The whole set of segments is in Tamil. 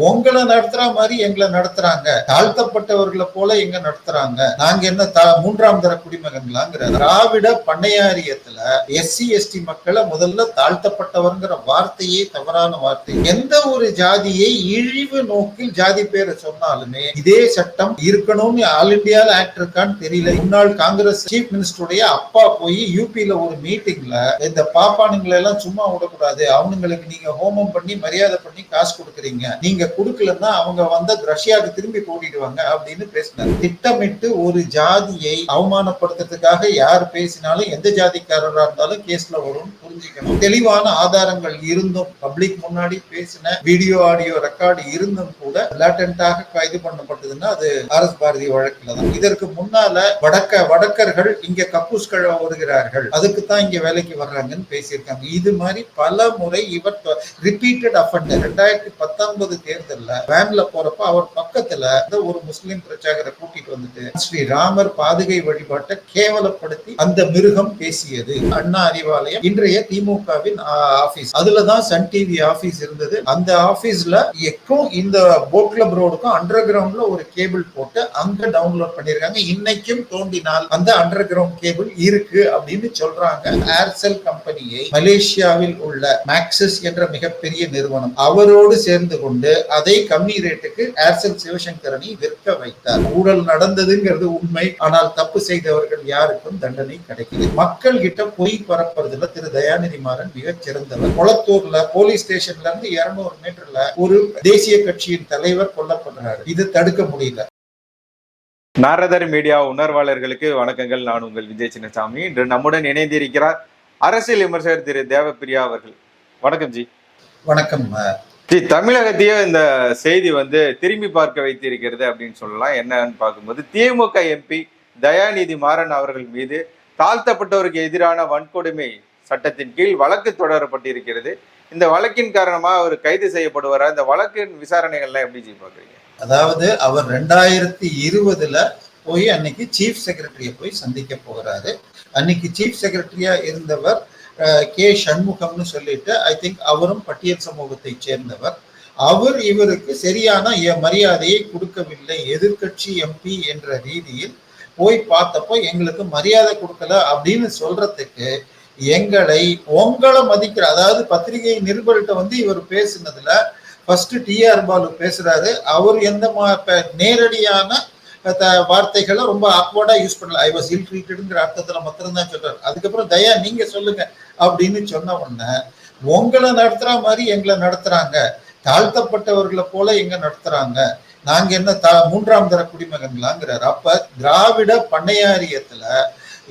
உங்களை நடத்துற மாதிரி எங்களை நடத்துறாங்க. தாழ்த்தப்பட்டவர்களை போல எங்க நடத்துறாங்க. நாங்க என்ன தா- மூன்றாம் தர குடிமகன்களாங்கிற திராவிட பண்ணையாரியத்துல எஸ்சி எஸ்டி மக்களை முதல்ல தாழ்த்தப்பட்டவர்ங்கிற வார்த்தையே தவறான வார்த்தை. எந்த ஒரு ஜாதியை இழிவு நோக்கில் ஜாதி பேரை சொன்னாலுமே இதே சட்டம் இருக்கணும்னு ஆல் இந்தியால ஆக்ட் இருக்கான்னு தெரியல. முன்னாள் காங்கிரஸ் சீஃப் மினிஸ்டருடைய அப்பா போய் யூபியில ஒரு மீட்டிங்ல இந்த பாப்பானுங்களை எல்லாம் சும்மா விடக்கூடாது. அவனுங்களுக்கு நீங்க ஹோமம் பண்ணி மரியாதை பண்ணி காசு கொடுக்குறீங்க. நீங்க கொடுக்கலன்னா அவங்க வந்து ரஷ்யாவுக்கு திரும்பி போட்டிடுவாங்க அப்படின்னு பேசினார். திட்டமிட்டு ஒரு ஜாதியை அவமானப்படுத்துறதுக்காக யார் பேசினாலும் எந்த ஜாதிக்காரரா இருந்தாலும் கேஸ்ல வரும் புரிஞ்சுக்கணும். தெளிவான ஆதாரங்கள் இருந்தும் பப்ளிக் முன்னாடி பேசின வீடியோ ஆடியோ ரெக்கார்டு இருந்தும் கூட லேட்டன்டாக கைது பண்ணப்பட்டதுன்னா அது ஆர் எஸ் பாரதி வழக்குல தான். இதற்கு முன்னால வடக்க வடக்கர்கள் இங்க கப்பூஸ் கழுவ வருகிறார்கள் அதுக்கு தான் இங்க வேலைக்கு வர்றாங்கன்னு பேசியிருக்காங்க. இது மாதிரி பல முறை இவர் ரிப்பீட்டட் அஃபண்டர் ரெண்டாயிரத்தி பத்தொன்பது தேர்தல்ல வேன்ல போறப்ப அவர் பக்கத்துல ஒரு முஸ்லிம் பிரச்சாரரை கூட்டிட்டு வந்துட்டு ஸ்ரீ ராமர் பாதுகை வழிபாட்டை கேவலப்படுத்தி அந்த மிருகம் பேசியது. அண்ணா அறிவாலயம் இன்றைய திமுகவின் ஆபீஸ். அதுலதான் சன் டிவி ஆபீஸ் இருந்தது. அந்த ஆபீஸ்ல எக்கும் இந்த போட் கிளப் ரோடுக்கும் அண்டர் கிரவுண்ட்ல ஒரு கேபிள் போட்டு அங்க டவுன்லோட் பண்ணிருக்காங்க. இன்னைக்கும் தோண்டினால் அந்த அண்டர் கிரவுண்ட் கேபிள் இருக்கு அப்படின்னு சொல்றாங்க. ஏர்செல் கம்பெனியை மலேசியாவில் உள்ள மேக்சிஸ் என்ற மிகப்பெரிய நிறுவனம். அவரோடு சேர்ந்து கொண்டு அதை கம்மி ரேட்டுக்கு ஏர்செல் சிவசங்கரனை விற்க வைத்தார். ஊழல் நடந்ததுங்கிறது உண்மை. ஆனால் தப்பு செய்தவர்கள் யாருக்கும் தண்டனை கிடைக்குது மக்கள் கிட்ட பொய் பரப்புறதுல திரு தயாநிதி மாறன் மிகச் சிறந்தவர். கொளத்தூர்ல போலீஸ் ஸ்டேஷன்ல இருந்து இருநூறு மீட்டர்ல ஒரு தேசிய கட்சியின் தலைவர் கொல்லப்படுறாரு. இது தடுக்க முடியல. நாரதர் மீடியா உணர்வாளர்களுக்கு வணக்கங்கள். நான் உங்கள் விஜய் சின்னசாமி இன்று நம்முடன் இணைந்திருக்கிறார் அரசியல் விமர்சகர் திரு தேவப்பிரியா அவர்கள். வணக்கம் ஜி. வணக்கம் ஜி தமிழகத்தையே இந்த செய்தி வந்து திரும்பி பார்க்க வைத்திருக்கிறது அப்படின்னு சொல்லலாம். என்னன்னு பார்க்கும்போது திமுக எம்பி தயாநிதி மாறன் அவர்கள் மீது தாழ்த்தப்பட்டவருக்கு எதிரான வன்கொடுமை சட்டத்தின் கீழ் வழக்கு தொடரப்பட்டிருக்கிறது. இந்த வழக்கின் காரணமாக அவர் கைது செய்யப்படுவாரா? இந்த வழக்கின் விசாரணைகள்லாம் எப்படி ஜி பார்க்குறீங்க? அதாவது அவர் ரெண்டாயிரத்தி இருபதுல போய் அன்னைக்கு சீஃப் செக்ரட்டரியை போய் சந்திக்க போகிறாரு. அன்னைக்கு சீஃப் செக்ரட்டரியா இருந்தவர் கே சண்முகம்னு சொல்லிட்டு ஐ திங்க் அவரும் பட்டியல் சமூகத்தை சேர்ந்தவர். அவர் இவருக்கு சரியான எ- மரியாதையை கொடுக்கவில்லை. எதிர்க்கட்சி எம்பி என்ற ரீதியில் போய் பார்த்தப்போ எங்களுக்கு மரியாதை கொடுக்கல அப்படின்னு சொல்றதுக்கு எங்களை உங்களை மதிக்கிற அதாவது பத்திரிகை நிருபர்கிட்ட வந்து இவர் பேசுனதுல ஃபர்ஸ்ட் டிஆர் பாலு பேசுறாரு. அவர் எந்த மா- நேரடியான த- வார்த்தைகளை ரொம்ப ஆக்வர்டா யூஸ் பண்ணல. ஐ வாஸ் இல் ட்ரீட்டடுங்கிற அர்த்தத்துல மட்டும்தான் சொல்றாரு. அதுக்கப்புறம் தயா நீங்க சொல்லுங்க. அப்படின்னு சொன்ன உடனே உங்களை நடத்துற மாதிரி எங்களை நடத்துறாங்க. தாழ்த்தப்பட்டவர்களை போல எங்க நடத்துறாங்க. நாங்க என்ன த மூன்றாம் தர குடிமகன்களாங்கிறாரு. அப்ப திராவிட பண்ணையாரியத்துல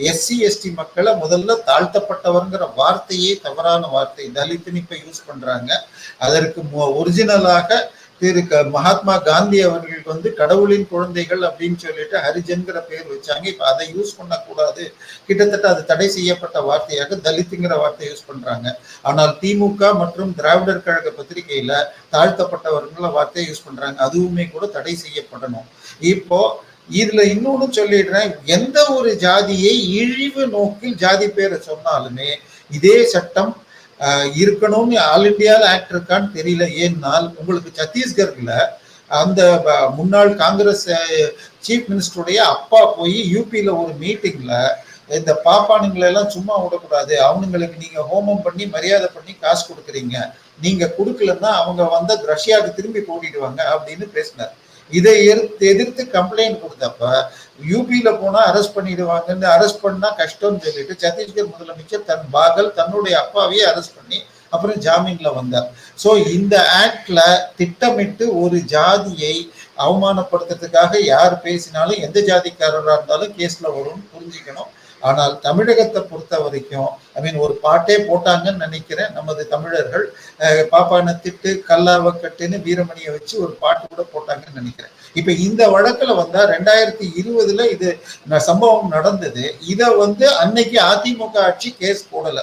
எஸ்சி எஸ்டி மக்களை முதல்ல தாழ்த்தப்பட்டவர்ங்கிற வார்த்தையே தவறான வார்த்தை. தலித்துன்னு இப்ப யூஸ் பண்றாங்க. அதற்கு ஒரிஜினலாக திரு க- மகாத்மா காந்தி அவர்களுக்கு வந்து கடவுளின் குழந்தைகள் அப்படின்னு சொல்லிட்டு ஹரிஜன்கிற பேர் வச்சாங்க. இப்ப அதை யூஸ் பண்ணக்கூடாது. கிட்டத்தட்ட அது தடை செய்யப்பட்ட வார்த்தையாக தலித்துங்கிற வார்த்தை யூஸ் பண்றாங்க. ஆனால் திமுக மற்றும் திராவிடர் கழக பத்திரிகையில தாழ்த்தப்பட்டவர்கள வார்த்தையை யூஸ் பண்றாங்க. அதுவுமே கூட தடை செய்யப்படணும். இப்போ இதுல இன்னொன்னு சொல்லிடுறேன். எந்த ஒரு ஜாதியை இழிவு நோக்கில் ஜாதி பேரை சொன்னாலுமே இதே சட்டம் இருக்கணும்னு ஆல் இண்டியாவில் ஆக்ட் இருக்கான்னு தெரியல. ஏன்னால் உங்களுக்கு சத்தீஸ்கர்ல அந்த ப- முன்னாள் காங்கிரஸ் சீஃப் மினிஸ்டருடைய அப்பா போய் யூபியில் ஒரு மீட்டிங்ல இந்த பாப்பானுங்களை எல்லாம் சும்மா விடக்கூடாது. அவனுங்களுக்கு நீங்க ஹோமம் பண்ணி மரியாதை பண்ணி காசு கொடுக்குறீங்க. நீங்க கொடுக்கலன்னா அவங்க வந்து ரஷ்யாவுக்கு திரும்பி போட்டிடுவாங்க அப்படின்னு பேசினார். இதை எதிர்த்து எதிர்த்து கம்ப்ளைண்ட் கொடுத்தப்ப யூபியில போனா அரெஸ்ட் பண்ணிடுவாங்கன்னு அரெஸ்ட் பண்ணா கஷ்டம்னு சொல்லிட்டு சத்தீஸ்கர் முதலமைச்சர் தன் பாகல் தன்னுடைய அப்பாவையே அரெஸ்ட் பண்ணி அப்புறம் ஜாமீன்ல வந்தார். ஸோ இந்த ஆக்ட்ல திட்டமிட்டு ஒரு ஜாதியை அவமானப்படுத்துறதுக்காக யார் பேசினாலும் எந்த ஜாதிக்காரராக இருந்தாலும் கேஸ்ல வரும்னு புரிஞ்சுக்கணும். ஆனால் தமிழகத்தை பொறுத்த வரைக்கும் ஐ மீன் ஒரு பாட்டே போட்டாங்கன்னு நினைக்கிறேன். நமது தமிழர்கள் பாப்பான திட்டு கல்லாவக்கட்டுன்னு வீரமணியை வச்சு ஒரு பாட்டு கூட போட்டாங்கன்னு நினைக்கிறேன். இப்ப இந்த வழக்குல வந்தா ரெண்டாயிரத்தி இருபதுல இது ந- சம்பவம் நடந்தது. இத வந்து அன்னைக்கு அதிமுக ஆட்சி கேஸ் போடல.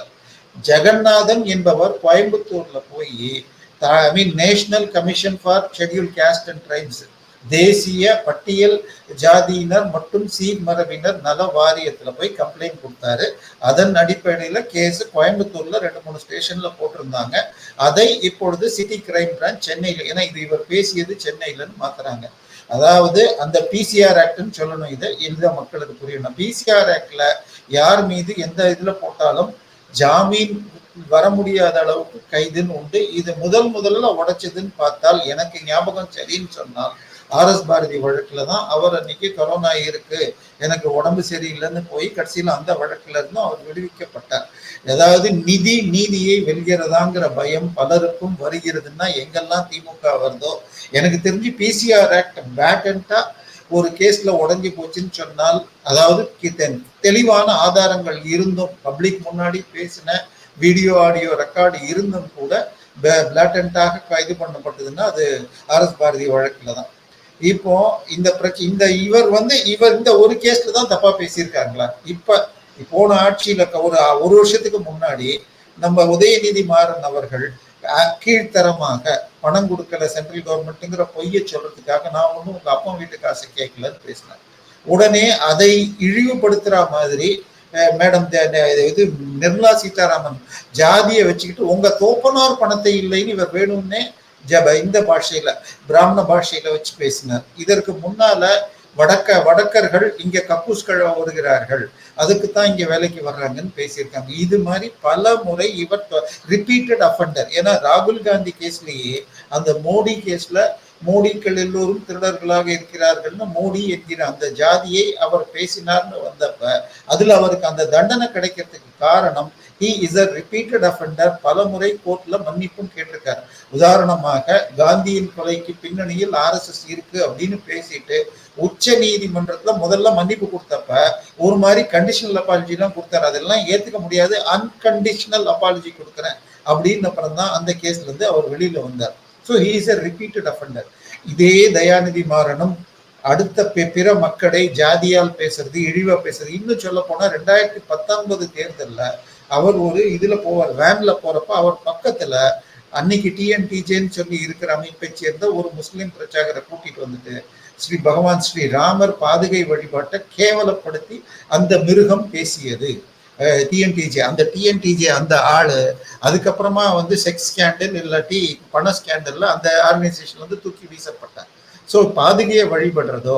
ஜெகநாதன் என்பவர் கோயம்புத்தூர்ல போய் I mean national commission for schedule caste and tribes தேசிய பட்டியல் ஜாதியினர் மற்றும் சீர்மரபினர் நல வாரியத்துல போய் கம்ப்ளைண்ட் கொடுத்தாரு. அதன் அடிப்படையில கேஸ் கோயம்புத்தூர்ல ரெண்டு மூணு ஸ்டேஷன்ல போட்டிருந்தாங்க. அதை இப்பொழுது சிட்டி கிரைம் பிரான்ச் சென்னையில் ஏன்னா இது இவர் பேசியது சென்னையிலன்னு மாத்துறாங்க. அதாவது அந்த பிசிஆர் ஆக்ட்னு சொல்லணும் இதை. எளிதாக மக்களுக்கு புரியணும் பிசிஆர் ஆக்ட்ல யார் மீது எந்த இதுல போட்டாலும் ஜாமீன் வர முடியாத அளவுக்கு கைதுன்னு உண்டு. இது முதல் முதல்ல உடைச்சதுன்னு பார்த்தால் எனக்கு ஞாபகம் சரின்னு சொன்னால் ஆர் எஸ் பாரதி வழக்குல தான் அவர் அன்னைக்கு கொரோனா இருக்கு. எனக்கு உடம்பு சரியில்லைன்னு போய் கடைசியில் அந்த வழக்குல இருந்தும் அவர் விடுவிக்கப்பட்டார். ஏதாவது நிதி நீதியை வெல்கிறதாங்கிற பயம் பலருக்கும் வருகிறதுன்னா எங்கெல்லாம் திமுக வருதோ? எனக்கு தெரிஞ்சு பிசிஆர் ஆக்ட் பேட்டண்டா ஒரு கேஸ்ல உடஞ்சி போச்சுன்னு சொன்னால் அதாவது தெளிவான ஆதாரங்கள் இருந்தும் பப்ளிக் முன்னாடி பேசின வீடியோ ஆடியோ ரெக்கார்டு இருந்தும் கூட பிளாட்டண்டாக கைது பண்ணப்பட்டதுன்னா அது ஆர் எஸ் பாரதி வழக்கில் தான். இப்போ இந்த பிரச்சனை இந்த இவர் வந்து இவர் இந்த ஒரு கேஸ்ல தான் தப்பா பேசியிருக்காங்களா? இப்ப போன ஆட்சியில க- ஒரு ஒரு வருஷத்துக்கு முன்னாடி நம்ம உதயநிதி மாறன் அவர்கள் கீழ்த்தரமாக பணம் கொடுக்கல சென்ட்ரல் கவர்மெண்ட்டுங்கிற பொய்யை சொல்றதுக்காக நான் ஒன்றும் உங்க அப்பா வீட்டு காசு கேட்கலன்னு பேசினேன். உடனே அதை இழிவுபடுத்துற மாதிரி மேடம் இது நிர்மலா சீதாராமன் ஜாதியை வச்சுக்கிட்டு உங்க தோப்பனார் பணத்தை இல்லைன்னு இவர் வேணும்னே ஜப இந்த பாஷையில பிராமண பாஷையில வச்சு பேசினார். இதற்கு முன்னால வடக்க வடக்கர்கள் இங்க கக்கூஸ்கள் வருகிறார்கள் அதுக்கு தான் இங்க வேலைக்கு வர்றாங்கன்னு பேசியிருக்காங்க. இது மாதிரி பல முறை இவர் ரிப்பீட்டட் அஃபண்டர் ஏன்னா ராகுல் காந்தி கேஸ்லயே அந்த மோடி கேஸ்ல மோடிக்கள் எல்லோரும் திருடர்களாக இருக்கிறார்கள்னு மோடி என்கிற அந்த ஜாதியை அவர் பேசினார்னு வந்தப்ப அதுல அவருக்கு அந்த தண்டனை கிடைக்கிறதுக்கு காரணம் he is a repeated offender பல முறை கோர்ட்ல மன்னிப்பும் கேட்டிருக்காரு. உதாரணமாக காந்தியின் கொலைக்கு பின்னணியில் ஆர்எஸ்எஸ் இருக்கு அப்படின்னு பேசிட்டு உச்ச நீதிமன்றத்துல முதல்ல மன்னிப்பு கொடுத்தப்ப ஒரு மாதிரி கண்டிஷனல் அப்பாலஜி எல்லாம் கொடுத்தாரு. அதெல்லாம் ஏத்துக்க முடியாது. அன்கண்டிஷனல் அப்பாலஜி கொடுக்குறேன் அப்படின்னு அப்புறம் தான் அந்த கேஸ்ல இருந்து அவர் வெளியில வந்தார். So he is a repeated offender இதே தயாநிதி மாறனும் அடுத்த பிற மக்களை ஜாதியால் பேசுறது இழிவா பேசுறது. இன்னும் சொல்ல போனா ரெண்டாயிரத்தி பத்தொன்பது தேர்தல்ல அவர் ஒரு இதுல போவார். வேன்ல போறப்ப அவர் பக்கத்துல அன்னைக்கு டிஎன்டிஜேன்னு சொல்லி இருக்கிற அமைப்பை சேர்ந்த ஒரு முஸ்லிம் பிரச்சாரரை கூட்டிட்டு வந்துட்டு ஸ்ரீ பகவான் ஸ்ரீ ராமர் பாதுகை வழிபாட்டை கேவலப்படுத்தி அந்த மிருகம் பேசியது. டிஎன்டிஜே அந்த டிஎன்டிஜே அந்த ஆளு அதுக்கப்புறமா வந்து செக்ஸ் ஸ்கேண்டல் இல்லாட்டி பண ஸ்கேண்டல்ல அந்த ஆர்கனைசேஷன் வந்து தூக்கி வீசப்பட்டார். ஸோ பாதுகையை வழிபடுறதோ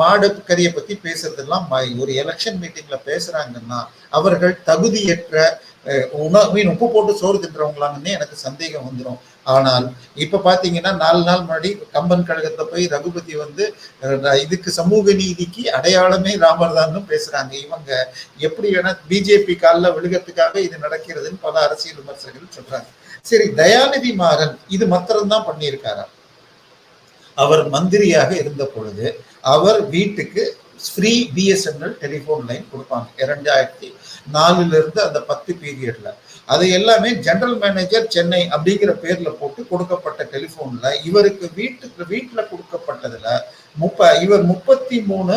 மாடு கறியை பத்தி பேசுறதெல்லாம் ஒரு எலெக்ஷன் மீட்டிங்ல பேசுறாங்கன்னா அவர்கள் தகுதியற்ற உணவு மீன் உப்பு போட்டு சோறு தின்றவங்களான்னு எனக்கு சந்தேகம் வந்துடும் ஆனால் இப்ப பாத்தீங்கன்னா நாலு நாள் முன்னாடி கம்பன் கழகத்தை போய் ரகுபதி வந்து இதுக்கு சமூக நீதிக்கு அடையாளமே ராமர் தான் பேசுறாங்க. இவங்க எப்படி வேணா பிஜேபி காலில் விழுகிறதுக்காக இது நடக்கிறதுன்னு பல அரசியல் விமர்சகர்கள் சொல்றாங்க. சரி தயாநிதி மாறன் இது மாத்திரம்தான் பண்ணியிருக்காரா? அவர் மந்திரியாக இருந்த பொழுது அவர் வீட்டுக்கு ஃப்ரீ பிஎஸ்என்எல் டெலிஃபோன் லைன் கொடுப்பாங்க. இரண்டாயிரத்தி நாலுல இருந்து அந்த பத்து பீரியட்ல அது எல்லாமே ஜெனரல் மேனேஜர் சென்னை அப்படிங்கிற பேர்ல போட்டு கொடுக்கப்பட்ட டெலிஃபோன்ல இவருக்கு வீட்டுக்கு வீட்டுல கொடுக்கப்பட்டதுல முப்ப இவர் முப்பத்தி மூணு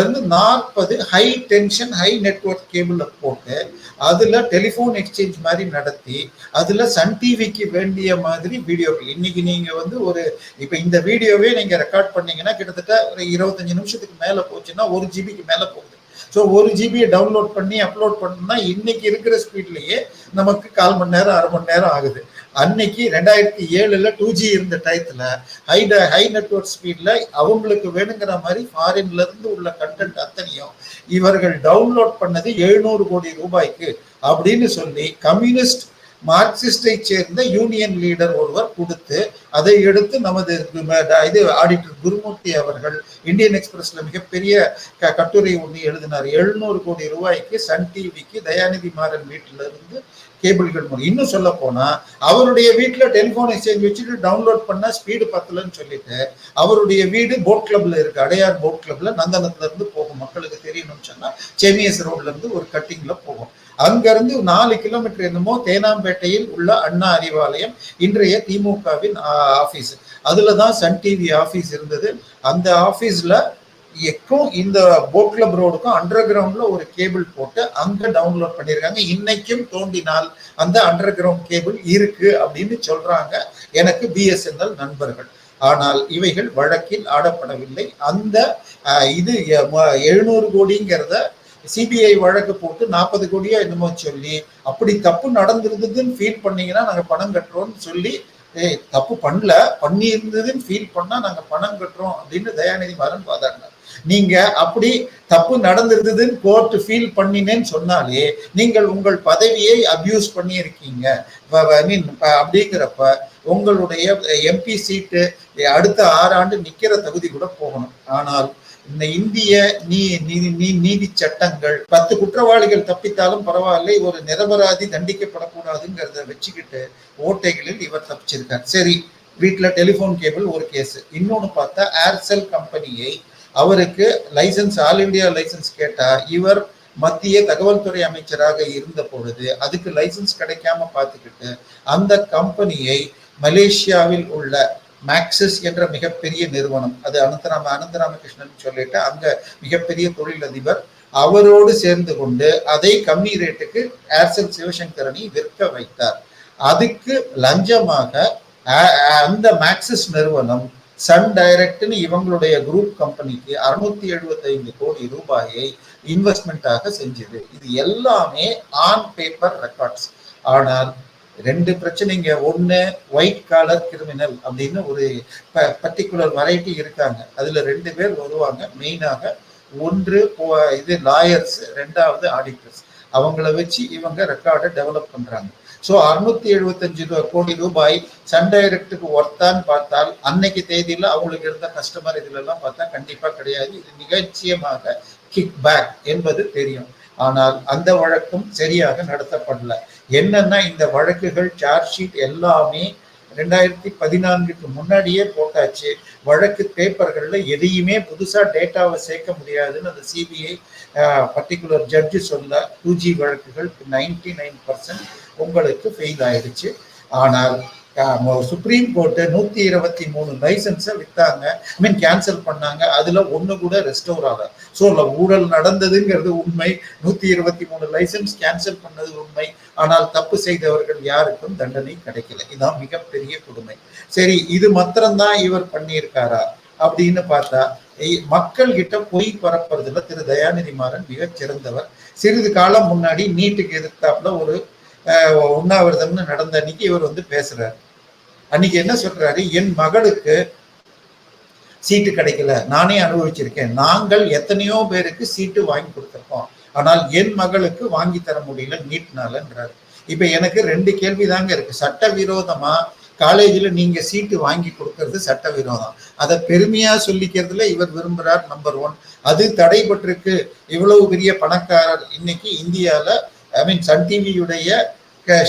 இருந்து நாற்பது ஹை டென்ஷன் ஹை நெட்வொர்க் கேபிளில் போட்டு அதில் டெலிஃபோன் எக்ஸ்சேஞ்ச் மாதிரி நடத்தி அதில் சன் டிவிக்கு வேண்டிய மாதிரி வீடியோக்கள் இன்னைக்கு நீங்கள் வந்து ஒரு இப்போ இந்த வீடியோவே நீங்கள் ரெக்கார்ட் பண்ணீங்கன்னா கிட்டத்தட்ட ஒரு இருபத்தஞ்சு நிமிஷத்துக்கு மேலே போச்சுன்னா ஒரு ஜிபிக்கு மேலே போகுது. ஸோ ஒரு ஜிபியை டவுன்லோட் பண்ணி அப்லோட் பண்ணோம்னா இன்னைக்கு இருக்கிற ஸ்பீட்லேயே நமக்கு கால் மணி நேரம் அரை மணி நேரம் ஆகுது. அன்னைக்கு ரெண்டாயிரத்தி ஏழுல டூ ஜி இருந்த டயத்துல ஹை ஹை நெட்வொர்க் ஸ்பீட்ல அவங்களுக்கு வேணுங்கிற மாதிரி ஃபாரின்ல இருந்து உள்ள கண்டென்ட் அத்தனையும் இவர்கள் டவுன்லோட் பண்ணது எழுநூறு கோடி ரூபாய்க்கு அப்படின்னு சொல்லி கம்யூனிஸ்ட் மார்க்சிஸ்டை சேர்ந்த யூனியன் லீடர் ஒருவர் கொடுத்து அதை எடுத்து நமது இது ஆடிட்டர் குருமூர்த்தி அவர்கள் இந்தியன் எக்ஸ்பிரஸ்ல மிகப்பெரிய க- கட்டுரை ஒன்று எழுதினார். எழுநூறு கோடி ரூபாய்க்கு சன் டிவிக்கு தயாநிதி மாறன் வீட்டில இருந்து கேபிள்கள் மூலம். இன்னும் சொல்ல போனா அவருடைய வீட்டுல டெலிபோன் எக்ஸ்சேஞ்ச் வச்சுட்டு டவுன்லோட் பண்ணா ஸ்பீடு பத்தலன்னு சொல்லிட்டு அவருடைய வீடு போட் கிளப்ல இருக்கு. அடையார் போட் கிளப்ல நந்தனத்துல இருந்து போகும். மக்களுக்கு தெரியணும்னு சொன்னா செமியஸ் ரோட்ல இருந்து ஒரு கட்டிங்ல போகும். அங்கிருந்து நாலு கிலோமீட்டர் என்னமோ தேனாம்பேட்டையில் உள்ள அண்ணா அறிவாலயம் இன்றைய திமுகவின் ஆபீஸ் அதுலதான் சன் டிவி ஆபீஸ் இருந்தது. அந்த ஆபீஸ்ல எக்கும் இந்த போட் கிளப் ரோடுக்கும் அண்டர் கிரவுண்ட்ல ஒரு கேபிள் போட்டு அங்க டவுன்லோட் பண்ணிருக்காங்க. இன்னைக்கும் தோண்டினால் அந்த அண்டர் கிரவுண்ட் கேபிள் இருக்கு அப்படின்னு சொல்றாங்க எனக்கு பிஎஸ்என்எல் நண்பர்கள். ஆனால் இவைகள் வழக்கில் ஆடப்படவில்லை. அந்த இது எழுநூறு கோடிங்கிறத சிபிஐ வழக்கு போட்டு நாற்பது கோடியா என்னமோ சொல்லி அப்படி தப்பு நடந்திருந்ததுன்னு ஃபீல் பண்ணீங்கன்னா நாங்க பணம் கட்டுறோம்னு சொல்லி ஏய் தப்பு பண்ணல. பண்ணி இருந்ததுன்னு ஃபீல் பண்ணா நாங்க பணம் கட்டுறோம் அப்படின்னு தயாநிதி மாறன் வாதாடினார் நீங்க அப்படி தப்பு நடந்திருந்ததுன்னு கோர்ட் ஃபீல் பண்ணினேன்னு சொன்னாலே நீங்கள் உங்கள் பதவியை அபியூஸ் பண்ணியிருக்கீங்க. ஐ மீன் அப்படிங்கிறப்ப உங்களுடைய எம்பி சீட்டு அடுத்த ஆறு ஆண்டு நிக்கிற தகுதி கூட போகணும். ஆனால் இந்த இந்திய நீ நீதி நீ நீதி சட்டங்கள் பத்து குற்றவாளிகள் தப்பித்தாலும் பரவாயில்லை ஒரு நிரபராதி தண்டிக்கப்படக்கூடாதுங்கிறத வச்சுக்கிட்டு ஓட்டைகளில் இவர் தப்பிச்சிருக்கார். சரி வீட்டில் டெலிஃபோன் கேபிள் ஒரு கேஸ் இன்னொன்று பார்த்தா ஏர்செல் கம்பெனியை அவருக்கு லைசன்ஸ் ஆல் இந்தியா லைசன்ஸ் கேட்டா இவர் மத்திய தகவல் துறை அமைச்சராக இருந்த பொழுது அதுக்கு லைசன்ஸ் கிடைக்காம பார்த்துக்கிட்டு அந்த கம்பெனியை மலேசியாவில் உள்ள மேக்சிஸ் என்ற மிகப்பெரிய நிறுவனம். அது அனந்தராம அனந்தராமகிருஷ்ணன் சொல்லிட்டு அங்க மிகப்பெரிய தொழிலதிபர். அவரோடு சேர்ந்து கொண்டு அதை கம்மி ரேட்டுக்கு ஏர்செல் சிவசங்கரனை விற்க வைத்தார். அதுக்கு லஞ்சமாக அந்த மேக்சிஸ் நிறுவனம் சன் டைரக்ட்னு இவங்களுடைய குரூப் கம்பெனிக்கு அறுநூத்தி எழுபத்தைந்து கோடி ரூபாயை இன்வெஸ்ட்மெண்ட்டாக செஞ்சது. இது எல்லாமே ஆன் பேப்பர் ரெக்கார்ட்ஸ் ஆனால் ரெண்டு பிரச்சனைங்க. ஒன்று ஒயிட் காலர் கிரிமினல் அப்படின்னு ஒரு ப பர்டிகுலர் வெரைட்டி இருக்காங்க. அதில் ரெண்டு பேர் வருவாங்க. மெயினாக ஒன்று இது லாயர்ஸ் ரெண்டாவது ஆடிட்டர்ஸ் அவங்கள வச்சு இவங்க ரெக்கார்டை டெவலப் பண்ணுறாங்க ஸோ அறுநூத்தி எழுபத்தஞ்சு கோடி ரூபாய் சன் டைரக்டுக்கு ஒர்த்தான்னு பார்த்தால் அன்னைக்கு தேதியில் அவங்களுக்கு இருந்த கஸ்டமர் இதுலெல்லாம் பார்த்தா கண்டிப்பாக கிடையாது. இது நிகழ்ச்சியமாக கிக் பேக் என்பது தெரியும். ஆனால் அந்த வழக்கும் சரியாக நடத்தப்படல. என்னன்னா இந்த வழக்குகள் சார்ஜ் ஷீட் எல்லாமே ரெண்டாயிரத்தி பதினான்குக்கு முன்னாடியே போட்டாச்சு. வழக்கு பேப்பர்களில் எதையுமே புதுசாக டேட்டாவை சேர்க்க முடியாதுன்னு அந்த சிபிஐ பர்டிகுலர் ஜட்ஜு சொல்ல டூஜி வழக்குகள் நைன்டி நைன் பர்சன்ட் உங்களுக்கு ஃபெயில் ஆயிடுச்சு. ஆனால் சுப்ரீம் கோர்ட்டு நூத்தி இருபத்தி மூணு லைசன்ஸை வித்தாங்க. ஐ மீன் கேன்சல் பண்ணாங்க. அதுல ஒண்ணு கூட ரெஸ்டோர் ஆகல. ஸோ ஊழல் நடந்ததுங்கிறது உண்மை. நூத்தி இருபத்தி மூணு லைசன்ஸ் கேன்சல் பண்ணது உண்மை. ஆனால் தப்பு செய்தவர்கள் யாருக்கும் தண்டனை கிடைக்கல. இதான் மிகப்பெரிய கொடுமை. சரி இது மாத்திரம்தான் இவர் பண்ணியிருக்காரா அப்படின்னு பார்த்தா மக்கள் கிட்ட பொய் பரப்புறதுல திரு தயாநிதி மாறன் மிகச் சிறந்தவர். சிறிது காலம் முன்னாடி நீட்டுக்கு எதிர்த்தாப்புல ஒரு உண்ணாவிரதம்னு நடந்த அன்னைக்கு இவர் வந்து பேசுறாரு. அன்னைக்கு என்ன சொல்றாரு? என் மகளுக்கு சீட்டு கிடைக்கல. நானே அனுபவிச்சிருக்கேன். நாங்கள் எத்தனையோ பேருக்கு சீட்டு வாங்கி கொடுத்துருக்கோம். ஆனால் என் மகளுக்கு வாங்கி தர முடியல நீட்னாலன்றாரு இப்ப எனக்கு ரெண்டு கேள்வி தாங்க இருக்கு. சட்டவிரோதமா காலேஜில் நீங்க சீட்டு வாங்கி கொடுக்கறது சட்டவிரோதம். அதை பெருமையா சொல்லிக்கிறதுல இவர் விரும்புகிறார் நம்பர் ஒன். அது தடைபட்டிருக்கு. இவ்வளவு பெரிய பணக்காரர் இன்னைக்கு இந்தியாவில் ஐ மீன் சன் டிவியுடைய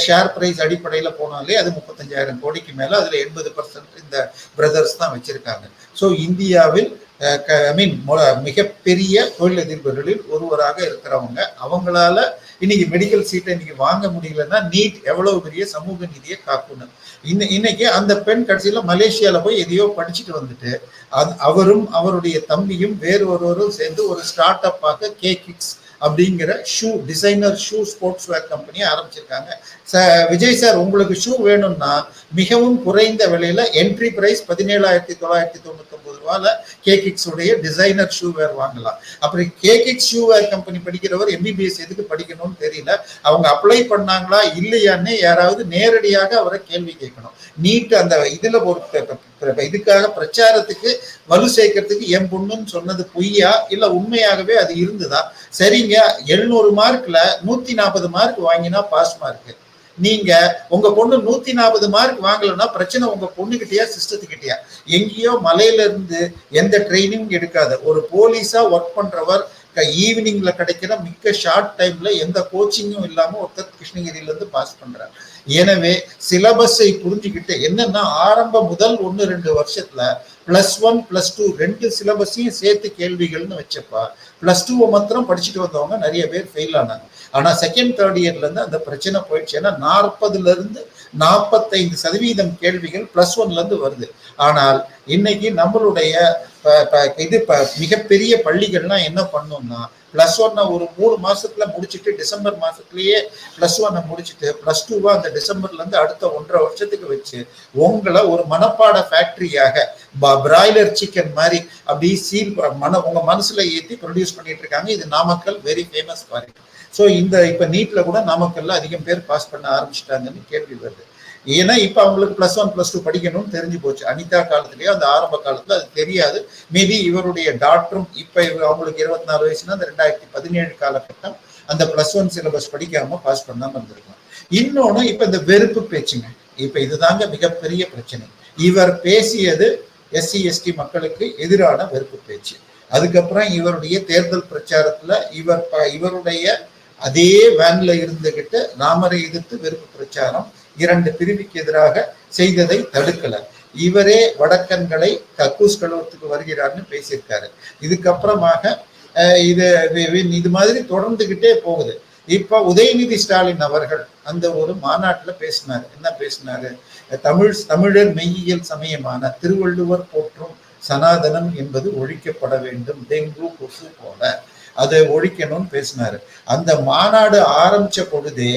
ஷேர் பிரைஸ் அடிப்படையில் போனாலே அது முப்பத்தஞ்சாயிரம் கோடிக்கு மேலே அதில் எண்பது பர்சன்ட் இந்த பிரதர்ஸ் தான் வச்சுருக்காங்க. ஸோ இந்தியாவில் ஐ மீன் மிகப்பெரிய தொழிலதிபர்களில் ஒருவராக இருக்கிறவங்க அவங்களால இன்னைக்கு மெடிக்கல் சீட்டை இன்னைக்கு வாங்க முடியலன்னா நீட் எவ்வளவு பெரிய சமூக நிதியை காக்கணும். இன்ன இன்னைக்கு அந்த பெண் கடைசியில மலேசியால போய் எதையோ படிச்சுட்டு வந்துட்டு அது- அவரும் அவருடைய தம்பியும் வேறு ஒருவரும் சேர்ந்து ஒரு ஸ்டார்ட் அப்பாக கே கிக்ஸ் அப்படிங்கிற shoe designer shoe sports wear company ஆரம்பிச்சிருக்காங்க. ச விஜய் சார் உங்களுக்கு ஷூ வேணும்னா மிகவும் குறைந்த விலையில என்ட்ரி பிரைஸ் பதினேழாயிரத்தி தொள்ளாயிரத்தி தொண்ணூத்தி ஒன்பது ரூபால கேகிக்ஸ் உடைய டிசைனர் ஷூ வேர் வாங்கலாம். அப்படி K kicks shoe wear company படிக்கிறவர் MBBS எதுக்கு படிக்கணும்னு தெரியல. அவங்க அப்ளை பண்ணாங்களா இல்லையான்னு யாராவது நேரடியாக அவரை கேள்வி கேட்கணும். நீட் அந்த இதுல ஒரு இதுக்காக பிரச்சாரத்துக்கு வலு சேர்க்கறதுக்கு என் பொண்ணுன்னு சொன்னது பொய்யா? இல்ல உண்மையாகவே அது இருந்துதான் சரிங்க எழுநூறு மார்க்ல நூத்தி நாற்பது மார்க் வாங்கினா பாஸ் மார்க் நீங்க உங்க பொண்ணு நூத்தி நாற்பது மார்க் வாங்கலைன்னா பிரச்சனை உங்க பொண்ணுகிட்டயா சிஸ்டத்துக்கிட்டயா? எங்கேயோ மலையில இருந்து எந்த ட்ரைனிங் எடுக்காத. ஒரு போலீஸா ஒர்க் பண்றவர் ஈவினிங்ல கிடைக்கிற மிக்க ஷார்ட் டைம்ல எந்த கோச்சிங்கும் இல்லாம ஒருத்தர் கிருஷ்ணகிரியில இருந்து பாஸ் பண்றார். எனவே சிலபஸை புரிஞ்சுக்கிட்டு என்னன்னா ஆரம்ப முதல் ஒன்னு ரெண்டு வருஷத்துல பிளஸ் ஒன் பிளஸ் டூ ரெண்டு சிலபஸையும் சேர்த்து கேள்விகள்னு வச்சப்பா பிளஸ் டூவை மாத்திரம் படிச்சுட்டு வந்தவங்க நிறைய பேர் ஃபெயில் ஆனாங்க. ஆனால் செகண்ட் தேர்ட் இயர்லேருந்து அந்த பிரச்சனை போயிடுச்சு. ஏன்னா நாற்பதுலேருந்து நாற்பத்தைந்து சதவீதம் கேள்விகள் ப்ளஸ் ஒன்லேருந்து வருது. ஆனால் இன்னைக்கு நம்மளுடைய இது இப்போ மிகப்பெரிய பள்ளிகள்லாம் என்ன பண்ணும்னா ப்ளஸ் ஒன்னை ஒரு மூணு மாசத்துல முடிச்சுட்டு டிசம்பர் மாசத்துலயே ப்ளஸ் ஒன்னை முடிச்சுட்டு ப்ளஸ் டூவா அந்த டிசம்பர்ல இருந்து அடுத்த ஒன்றரை வருஷத்துக்கு வச்சு உங்களை ஒரு மனப்பாட ஃபேக்டரியாக பிராய்லர் சிக்கன் மாதிரி அப்படி சீல் மன உங்க மனசுல ஏற்றி ப்ரொடியூஸ் பண்ணிட்டு இருக்காங்க. இது Namakkal very famous for it so இந்த இப்போ நீட்டில் கூட நாமக்கல்ல அதிகம் பேர் பாஸ் பண்ண ஆரம்பிச்சிட்டாங்கன்னு கேள்வி வருது. ஏன்னா இப்போ அவங்களுக்கு ப்ளஸ் ஒன் ப்ளஸ் டூ படிக்கணும்னு தெரிஞ்சு போச்சு. அனிதா காலத்துலேயோ அந்த ஆரம்ப காலத்தில் அது தெரியாது. மேபி இவருடைய டாக்டரும் இப்போ இவர் அவங்களுக்கு இருபத்தி நாலு வயசுனா அந்த ரெண்டாயிரத்தி பதினேழு காலகட்டம் அந்த ப்ளஸ் ஒன் சிலபஸ் படிக்காம பாஸ் பண்ணாம இருந்திருக்கலாம் இன்னொன்று இப்போ இந்த வெறுப்பு பேச்சுங்க. இப்போ இதுதாங்க மிகப்பெரிய பிரச்சனை. இவர் பேசியது எஸ்சி எஸ்டி மக்களுக்கு எதிரான வெறுப்பு பேச்சு. அதுக்கப்புறம் இவருடைய தேர்தல் பிரச்சாரத்தில் இவர் ப- இவருடைய அதே வேன்ல இருந்துகிட்டு ராமரை எதிர்த்து வெறுப்பு பிரச்சாரம் இரண்டு பிரிவுக்கு எதிராக செய்ததை தடுக்கல. இவரே வடக்கன்களை கக்கூஸ் கழுவத்துக்கு வருகிறார்னு பேசியிருக்காரு. இதுக்கப்புறமாக இது இது மாதிரி தொடர்ந்துகிட்டே போகுது. இப்ப உதயநிதி ஸ்டாலின் அவர்கள் அந்த ஒரு மாநாட்டுல பேசினாரு. என்ன பேசினாரு? தமிழ் தமிழர் மெய்யியல் சமயமான திருவள்ளுவர் போற்றும் சனாதனம் என்பது ஒழிக்கப்பட வேண்டும் டெங்கு கொசு போல. அதை ஒழிக்கணும்னு பேசினாரு. அந்த மாநாடு ஆரம்பிச்ச பொழுதே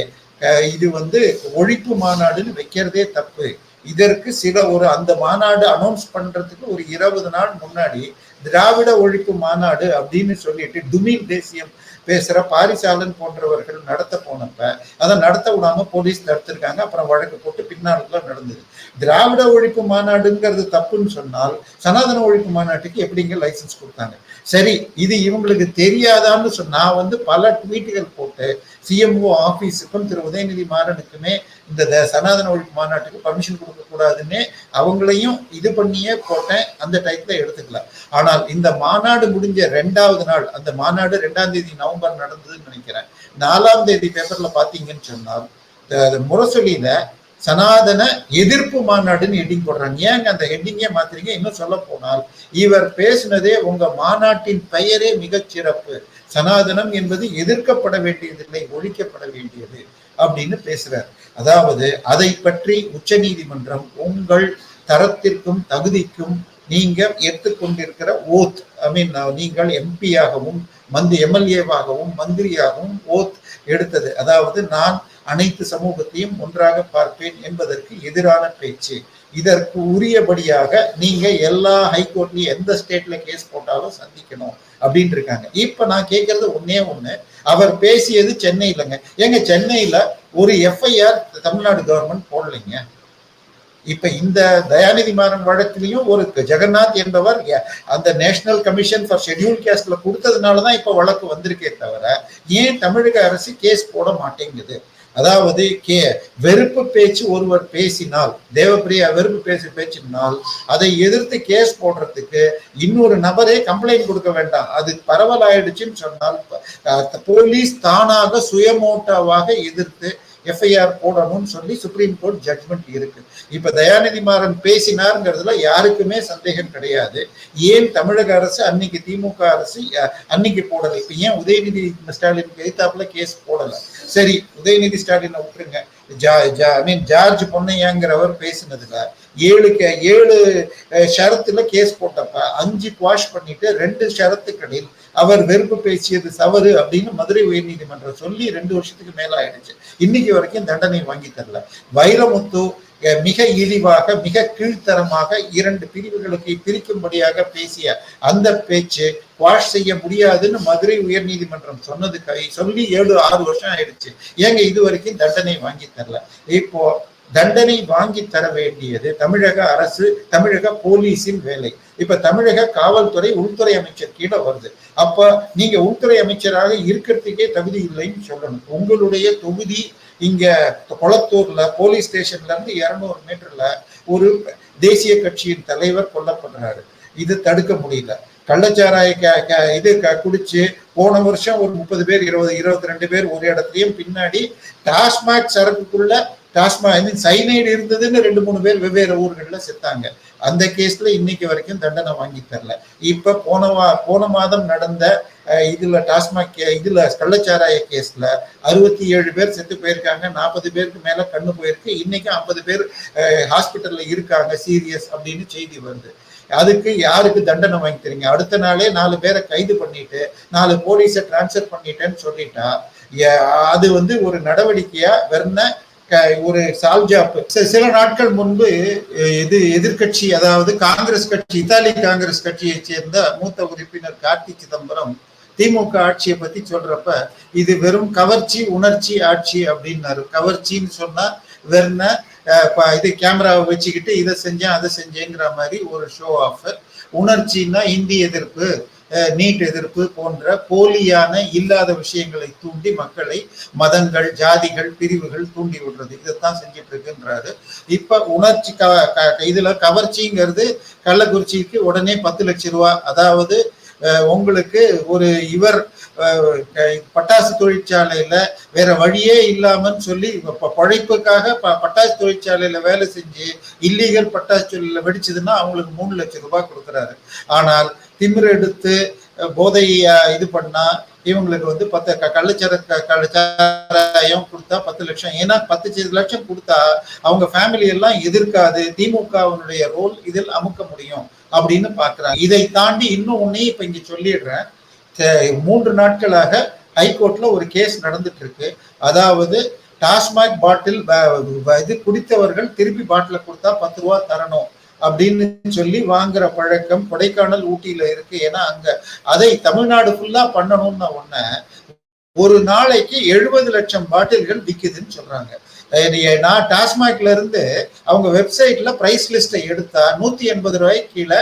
இது வந்து ஒழிப்பு மாநாடுன்னு வைக்கிறதே தப்பு. இதற்கு சில ஒரு அந்த மாநாடு அனௌன்ஸ் பண்றதுக்கு ஒரு இருபது நாள் முன்னாடி திராவிட ஒழிப்பு மாநாடு அப்படின்னு சொல்லிட்டு டுமின் தேசியம் பேசுற பாரிசாலன் போன்றவர்கள் நடத்த போனப்ப அதை நடத்த விடாம போலீஸ் தடுத்திருக்காங்க. அப்புறம் வழக்கு போட்டு பின்னால நடந்தது. திராவிட ஒழிப்பு மாநாடுங்கிறது தப்புன்னு சொன்னால் சனாதன ஒழிப்பு மாநாட்டுக்கு எப்படிங்க லைசன்ஸ் கொடுத்தாங்க? சரி இது இவங்களுக்கு தெரியாதான்னு சொன்னா நான் வந்து பல ட்வீட்டுகள் போட்டு சிஎம்ஓ ஆபீஸுக்கும் திரு உதயநிதி மாறனுக்குமே இந்த த- சனாதன ஒழிப்பு மாநாட்டுக்கு பர்மிஷன் கொடுக்க கூடாதுன்னு அவங்களையும் இது பண்ணியே போட்டேன் அந்த டைத்துல எடுத்துக்கலாம் ஆனால் இந்த மாநாடு முடிஞ்ச ரெண்டாவது நாள் அந்த மாநாடு ரெண்டாம் தேதி நவம்பர் நடந்ததுன்னு நினைக்கிறேன். நாலாம் தேதி பேப்பர்ல பாத்தீங்கன்னு சொன்னால் இந்த முரசொலியில சனாதன எதிர்ப்பு மாநாடுன்னு ஹெட்டிங் போடுறாங்க. ஏங்க அந்த ஹெட்டிங்கே மாத்திரீங்க இன்னும் சொல்ல போனால் இவர் பேசினதே உங்க மாநாட்டின் பெயரே மிகச் சிறப்பு. சனாதனம் என்பது எதிர்க்கப்பட வேண்டியதில்லை ஒழிக்கப்பட வேண்டியது அப்படின்னு பேசுறார். அதாவது அதை பற்றி உச்சநீதிமன்றம் உங்கள் தரத்திற்கும் தகுதிக்கும் நீங்க எடுத்துக்கொண்டிருக்கிற ஓத் ஐ மீன் நீங்கள் எம்பியாகவும் மந்தி எம்எல்ஏவாகவும் மந்திரியாகவும் ஓத் எடுத்தது. அதாவது நான் அனைத்து சமூகத்தையும் ஒன்றாக பார்ப்பேன் என்பதற்கு எதிரான பேச்சு. இதற்கு உரியபடியாக நீங்க எல்லா ஹைகோர்ட்லயும் எந்த ஸ்டேட்ல கேஸ் போட்டாலும் சந்திக்கணும் அப்படின்னு இருக்காங்க. இப்ப நான் கேட்கறது ஒன்னே ஒண்ணு. அவர் பேசியது சென்னையிலங்க. ஏங்க சென்னையில ஒரு எஃப்ஐஆர் தமிழ்நாடு கவர்மெண்ட் போடலைங்க. இப்ப இந்த தயாநிதி மாறன் வழக்கிலையும் ஒரு ஜெகநாத் என்பவர் அந்த நேஷனல் கமிஷன் ஃபார் ஷெட்யூல் கேஸ்ட்ல கொடுத்ததுனாலதான் இப்ப வழக்கு வந்திருக்கே தவிர ஏன் தமிழக அரசு கேஸ் போட மாட்டேங்குது? அதாவது கே வெறுப்பு பேச்சு ஒருவர் பேசினால் தேவப்பிரியா வெறுப்பு பேசி பேச்சினால் அதை எதிர்த்து கேஸ் போடுறதுக்கு இன்னொரு நபரே கம்ப்ளைண்ட் கொடுக்க வேண்டாம். அது பரவலாயிடுச்சுன்னு சொன்னால் போலீஸ் தானாக சுயமோட்டாவாக எதிர்த்து எஃப்ஐஆர் போடணும்னு சொல்லி சுப்ரீம் கோர்ட் ஜட்மெண்ட் இருக்கு. இப்ப தயாநிதி மாறன் பேசினாருங்கிறதுல யாருக்குமே சந்தேகம் கிடையாது. ஏன் தமிழக அரசு அன்னைக்கு திமுக அரசு அன்னைக்கு போடல? இப்ப ஏன் உதயநிதி ஸ்டாலின் எதிர்த்தாப்புல கேஸ் போடல? சரி உதயநிதி ஸ்டாலினை விட்டுருங்க. ஜா ஜா ஐ மீன் ஜார்ஜ் பொன்னையாங்கிறவர் பேசினதுல ஏழு கே- ஏழு ஷரத்துல கேஸ் போட்டப்ப அஞ்சு குவாஷ் பண்ணிட்டு ரெண்டு ஷரத்துக்களில் அவர் வெறுப்பு பேசியது தவறு அப்படின்னு மதுரை உயர்நீதிமன்றம் சொல்லி ரெண்டு வருஷத்துக்கு மேல ஆயிடுச்சு. இன்னைக்கு வரைக்கும் தண்டனை வாங்கி தரல. வைரமுத்து மிக இழிவாக மிக கீழ்த்தரமாக இரண்டு பிரிவுகளுக்கு பிரிக்கும்படியாக பேசிய அந்த பேச்சு வாஷ் செய்ய முடியாதுன்னு மதுரை உயர்நீதிமன்றம் சொன்னது சொல்லி ஏழு ஆறு வருஷம் ஆயிடுச்சு. ஏங்க இது வரைக்கும் தண்டனை வாங்கி தரல. இப்போ தண்டனை வாங்கி தர வேண்டியது தமிழக அரசு தமிழக போலீஸின் வேலை. இப்ப தமிழக காவல்துறை உள்துறை அமைச்சர் கீழே வருது. அப்ப நீங்க உள்துறை அமைச்சராக இருக்கிறதுக்கே தகுதி இல்லைன்னு சொல்லணும். உங்களுடைய தொகுதி இங்க கொளத்தூர்ல போலீஸ் ஸ்டேஷன்ல இருந்து இருநூறு மீட்டர்ல ஒரு தேசிய கட்சியின் தலைவர் கொல்லப்படுறாரு. இது தடுக்க முடியல. கள்ளச்சாராய இது க- குடிச்சு போன வருஷம் ஒரு முப்பது பேர் இருபது இருபத்தி ரெண்டு பேர் ஒரு இடத்துலயும் பின்னாடி டாஸ்மாக் சரக்குக்குள்ள டாஸ்மா ஐ மீன் சைனைடு இருந்ததுன்னு ரெண்டு மூணு பேர் வெவ்வேறு ஊர்களில் செத்தாங்க. அந்த கேஸ்ல இன்னைக்கு வரைக்கும் தண்டனை வாங்கி தரல. இப்ப போன வா போன மாதம் நடந்த இதில் இதுல டாஸ்மாக் கே- இதுல கள்ளச்சாராய கேஸ்ல அறுபத்தி ஏழு பேர் செத்து போயிருக்காங்க. நாற்பது பேருக்கு மேல கண்ணு போயிருக்கு. இன்னைக்கு ஐம்பது பேர் ஹாஸ்பிட்டல்ல இருக்காங்க. சீரியஸ் அப்படின்னு செய்தி வருது. அதுக்கு யாருக்கு தண்டனை வாங்கி தரீங்க? அடுத்த நாளே நாலு பேரை கைது பண்ணிட்டு நாலு போலீஸை டிரான்ஸ்ஃபர் பண்ணிட்டேன்னு சொல்லிட்டா அது வந்து ஒரு நடவடிக்கையா வெறும் ஒரு சால்ஜாப் சில நாட்கள் முன்பு இது எதிர்க்கட்சி அதாவது காங்கிரஸ் கட்சி இத்தாலி காங்கிரஸ் கட்சியை சேர்ந்த மூத்த உறுப்பினர் கார்த்தி சிதம்பரம் திமுக ஆட்சியை பத்தி சொல்றப்ப இது வெறும் கவர்ச்சி உணர்ச்சி ஆட்சி அப்படின்னாரு. கவர்ச்சின்னு சொன்னா வெறும் இது கேமராவை வச்சுக்கிட்டு இதை செஞ்சேன் அதை செஞ்சேங்கிற மாதிரி ஒரு ஷோ ஆஃப் உணர்ச்சின்னா இந்தி எதிர்ப்பு. நீட் எதிர்ப்பு போன்ற போலியான இல்லாத விஷயங்களை தூண்டி மக்களை மதங்கள் ஜாதிகள் பிரிவுகள் தூண்டி விடுறது. இதைத்தான் செஞ்சுட்டு இருக்குன்றாரு இப்ப உணர்ச்சி க க- இதுல கவர்ச்சிங்கிறது கள்ளக்குறிச்சிக்கு உடனே பத்து லட்சம் ரூபா. அதாவது உங்களுக்கு ஒரு இவர் பட்டாசு தொழிற்சாலையில வேற வழியே இல்லாமன்னு சொல்லி பழைப்புக்காக ப- பட்டாசு தொழிற்சாலையில வேலை செஞ்சு இல்லீகல் பட்டாசு தொழில வெடிச்சதுன்னா அவங்களுக்கு மூணு லட்சம் ரூபாய் கொடுக்குறாரு. ஆனால் திமிர் எடுத்து போதை இது பண்ணா இவங்களுக்கு வந்து பத்து க- கள்ளச்சர க- கள்ளச்சாராயம் கொடுத்தா பத்து லட்சம். ஏன்னா பத்து லட்சம் கொடுத்தா அவங்க ஃபேமிலி எல்லாம் எதிர்க்காது. திமுகவினுடைய ரோல் இதில் அமுக்க முடியும் அப்படின்னு பாக்குறாங்க இதை தாண்டி இன்னும் ஒன்னே இப்ப இங்க சொல்லிடுறேன். மூன்று நாட்களாக ஹைகோர்ட்ல ஒரு கேஸ் நடந்துட்டு இருக்கு அதாவது டாஸ்மாக் பாட்டில் இது குடித்தவர்கள் திருப்பி பாட்டில கொடுத்தா பத்து ரூபா தரணும். அப்படின்னு சொல்லி வாங்குற பழக்கம் கொடைக்கானல் ஊட்டியில இருக்கு. ஏன்னா அங்க அதை தமிழ்நாடு ஃபுல்லா பண்ணணும்னு ஒன்ன ஒரு நாளைக்கு எழுபது லட்சம் பாட்டில்கள் விக்குதுன்னு சொல்றாங்க. நான் டாஸ்மாக்ல இருந்து அவங்க வெப்சைட்ல பிரைஸ் லிஸ்ட்டை எடுத்தா நூத்தி எண்பது ரூபாய்க்கு கீழே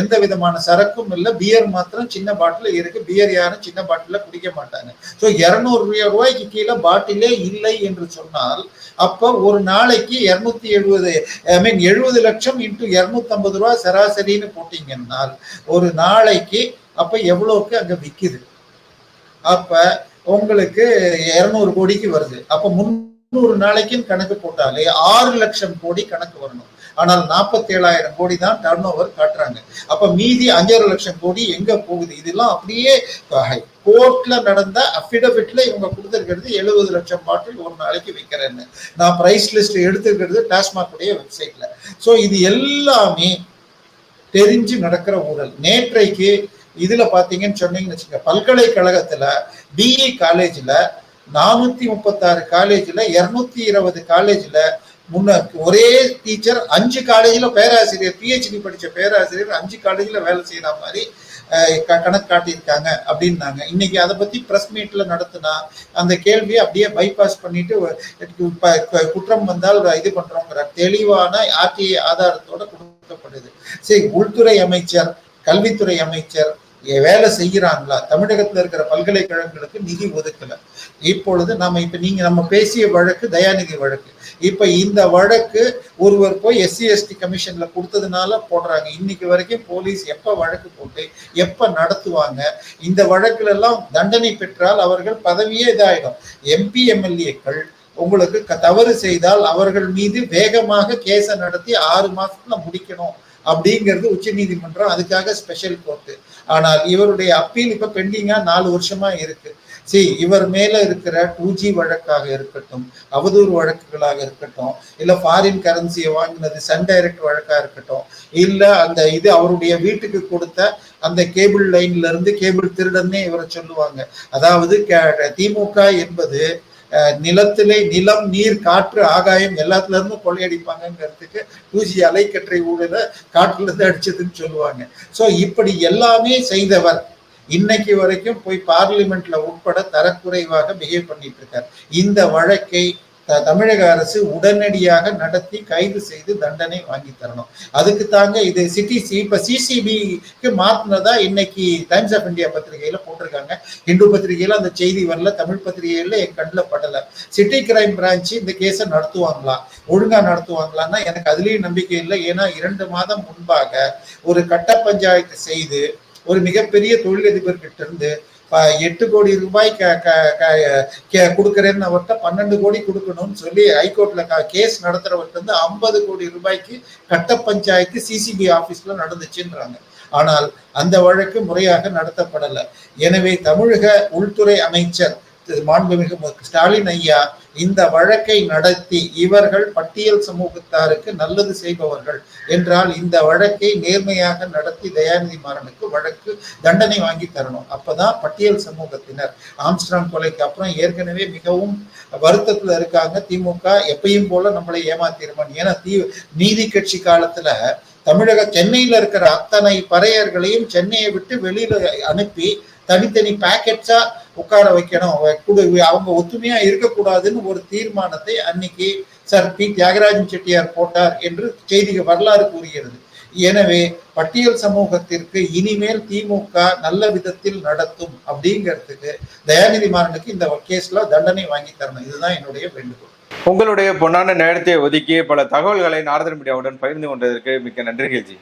எந்த விதமான சரக்கும் இல்லை. பியர் மாத்திரம் சின்ன பாட்டில் இருக்கு. பியர் யாரும் சின்ன பாட்டில குடிக்க மாட்டாங்க. ஸோ இரநூறு ரூபாய்க்கு கீழே பாட்டிலே இல்லை என்று சொன்னால் அப்போ ஒரு நாளைக்கு இருநூத்தி எழுபது ஐ மீன் எழுபது லட்சம் இன்ட்டு இரநூத்தம்பது ரூபா சராசரின்னு போட்டீங்கன்னால் ஒரு நாளைக்கு அப்ப எவ்வளோக்கு அங்க விக்குது? அப்ப உங்களுக்கு இருநூறு கோடிக்கு வருது. அப்ப முந்நூறு நாளைக்குன்னு கணக்கு போட்டாலே ஆறு லட்சம் கோடி கணக்கு வரணும். ஆனால் நாற்பத்தி ஏழாயிரம் கோடி தான் டர்ன் ஓவர் காட்டுறாங்க. அப்ப மீதி அஞ்சரை லட்சம் கோடி எங்க போகுது? இதெல்லாம் அப்படியே கோர்ட்ல நடந்த அஃபிடவிட்ல இவங்க கொடுத்துருக்கிறது எழுபது லட்சம் பாட்டில் ஒரு நாளைக்கு விற்கிறேன்னு நான் பிரைஸ் லிஸ்ட் எடுத்துருக்கிறது டாஸ்மாக் உடைய வெப்சைட்ல ஸோ இது எல்லாமே தெரிஞ்சு நடக்கிற ஊழல். நேற்றைக்கு இதுல பாத்தீங்கன்னு சொன்னீங்கன்னு வச்சுக்க பல்கலைக்கழகத்துல பிஇ காலேஜ்ல நானூத்தி முப்பத்தாறு காலேஜ்ல இருநூத்தி இருபது காலேஜ்ல முன்ன ஒரே டீச்சர் அஞ்சு காலேஜில் பேராசிரியர் பிஹெச்டி படித்த பேராசிரியர் அஞ்சு காலேஜில் வேலை செய்கிற மாதிரி க- கணக்கு காட்டியிருக்காங்க அப்படின்னாங்க. இன்னைக்கு அதை பத்தி பிரஸ் மீட்ல நடத்தினா அந்த கேள்வியை அப்படியே பைபாஸ் பண்ணிட்டு குற்றம் வந்தால் இது பண்றோங்கிற தெளிவான ஆர்டிஐ ஆதாரத்தோட கொடுக்கப்படுது. சரி உள்துறை அமைச்சர் கல்வித்துறை அமைச்சர் வேலை செய்கிறாங்களா? தமிழகத்தில் இருக்கிற பல்கலைக்கழகங்களுக்கு நிதி ஒதுக்கல. இப்பொழுது நம்ம இப்ப நீங்க நம்ம பேசிய வழக்கு தயாநிதி வழக்கு. இப்ப இந்த வழக்கு ஒருவர் போய் எஸ்சி எஸ்டி கமிஷன்ல கொடுத்ததுனால போடுறாங்க. இன்னைக்கு வரைக்கும் போலீஸ் எப்ப வழக்கு போட்டு எப்ப நடத்துவாங்க? இந்த வழக்குல எல்லாம் தண்டனை பெற்றால் அவர்கள் பதவியே இதாயிடும். எம்பி எம்எல்ஏக்கள் உங்களுக்கு க- தவறு செய்தால் அவர்கள் மீது வேகமாக கேஸை நடத்தி ஆறு மாசத்துல முடிக்கணும். அப்படிங்கிறது உச்சநீதிமன்றம் அதுக்காக ஸ்பெஷல் கோர்ட்டு. ஆனால் இவருடைய அப்பீல் இப்ப பெண்டிங்கா நாலு வருஷமா இருக்கு. சரி இவர் மேல இருக்கிற டூ ஜி வழக்காக இருக்கட்டும் அவதூறு வழக்குகளாக இருக்கட்டும் இல்ல ஃபாரின் கரன்சியை வாங்கினது சன் டைரக்ட் வழக்கா இருக்கட்டும் இல்ல அந்த இது அவருடைய வீட்டுக்கு கொடுத்த அந்த கேபிள் லைன்ல இருந்து கேபிள் திருடன்னே இவரை சொல்லுவாங்க. அதாவது திமுக என்பது நிலத்திலே நிலம் நீர் காற்று ஆகாயம் எல்லாத்துல இருந்தும் கொள்ளையடிப்பாங்கிறதுக்கு தூசி அலைக்கற்றை ஊழல காற்றுல இருந்து அடிச்சதுன்னு சொல்லுவாங்க. ஸோ இப்படி எல்லாமே செய்தவர் இன்னைக்கு வரைக்கும் போய் பார்லிமெண்ட்ல உட்பட தரக்குறைவாக பிஹேவ் பண்ணிட்டு இருக்கார். இந்த வழக்கை தமிழக அரசு உடனடியாக நடத்தி கைது செய்து தண்டனை வாங்கி தரணும். அதுக்கு தாங்க இது சிடிசி இப்ப சிசிபிக்கு மாத்தினதா இன்னைக்கு டைம்ஸ் ஆஃப் இந்தியா பத்திரிகையில போட்டிருக்காங்க. இந்து பத்திரிகையில அந்த செய்தி வரல தமிழ் பத்திரிகையில என் கண்ணில் படல. சிட்டி கிரைம் பிரான்ச் இந்த கேஸை நடத்துவாங்களா? ஒழுங்கா நடத்துவாங்களான்னா எனக்கு அதுலயும் நம்பிக்கை இல்லை. ஏன்னா இரண்டு மாதம் முன்பாக ஒரு கட்ட பஞ்சாயத்து செய்து ஒரு மிகப்பெரிய தொழிலதிபர்கிட்ட இருந்து எட்டு கோடி ரூபாய் க க- க- கொடுக்கறேன்னு அவர்கிட்ட பன்னெண்டு கோடி கொடுக்கணும்னு சொல்லி ஹைகோர்ட்ல கேஸ் நடத்துறவர்கிட்ட இருந்து ஐம்பது கோடி ரூபாய்க்கு கட்ட பஞ்சாயத்து சிசிபி ஆபீஸ்ல நடந்துச்சுன்றாங்க. ஆனால் அந்த வழக்கு முறையாக நடத்தப்படல. எனவே தமிழக உள்துறை அமைச்சர் மாண்புமிகு மு. ஸ்டாலின் ஐயா இந்த வழக்கை நடத்தி இவர்கள் பட்டியல் சமூகத்தாருக்கு நல்லது செய்பவர்கள் என்றால் இந்த வழக்கை நேர்மையாக நடத்தி தயாநிதி மாறனுக்கு வழக்கு தண்டனை வாங்கி தரணும். அப்பதான் பட்டியல் சமூகத்தினர் ஆம்ஸ்ட்ராங் கொலைக்கு அப்புறம் ஏற்கனவே மிகவும் வருத்தத்துல இருக்காங்க. திமுக எப்பயும் போல நம்மளை ஏமாத்திருமான் ஏன்னா தீ நீதி கட்சி காலத்துல தமிழக சென்னையில இருக்கிற அத்தனை பறையர்களையும் சென்னையை விட்டு வெளியில அனுப்பி தனித்தனி பேக்கெட்ஸா உட்கார வைக்கணும். அவ- குடு- அவங்க ஒத்துமையா இருக்கக்கூடாதுன்னு ஒரு தீர்மானத்தை அன்னைக்கு சார் பி. தியாகராஜன் செட்டியார் போட்டார் என்று செய்தி வரலாறு கூறுகிறது. எனவே பட்டியல் சமூகத்திற்கு இனிமேல் திமுக நல்ல விதத்தில் நடத்தும் அப்படிங்கிறதுக்கு தயாநிதி மாறனுக்கு இந்த கேஸ்ல தண்டனை வாங்கி தரணும். இதுதான் என்னுடைய வேண்டுகோள். உங்களுடைய பொன்னான நேரத்தை ஒதுக்கி பல தகவல்களை நாரதன் மீடியாவுடன் பகிர்ந்து கொண்டதற்கு மிக்க நன்றிகள் ஜி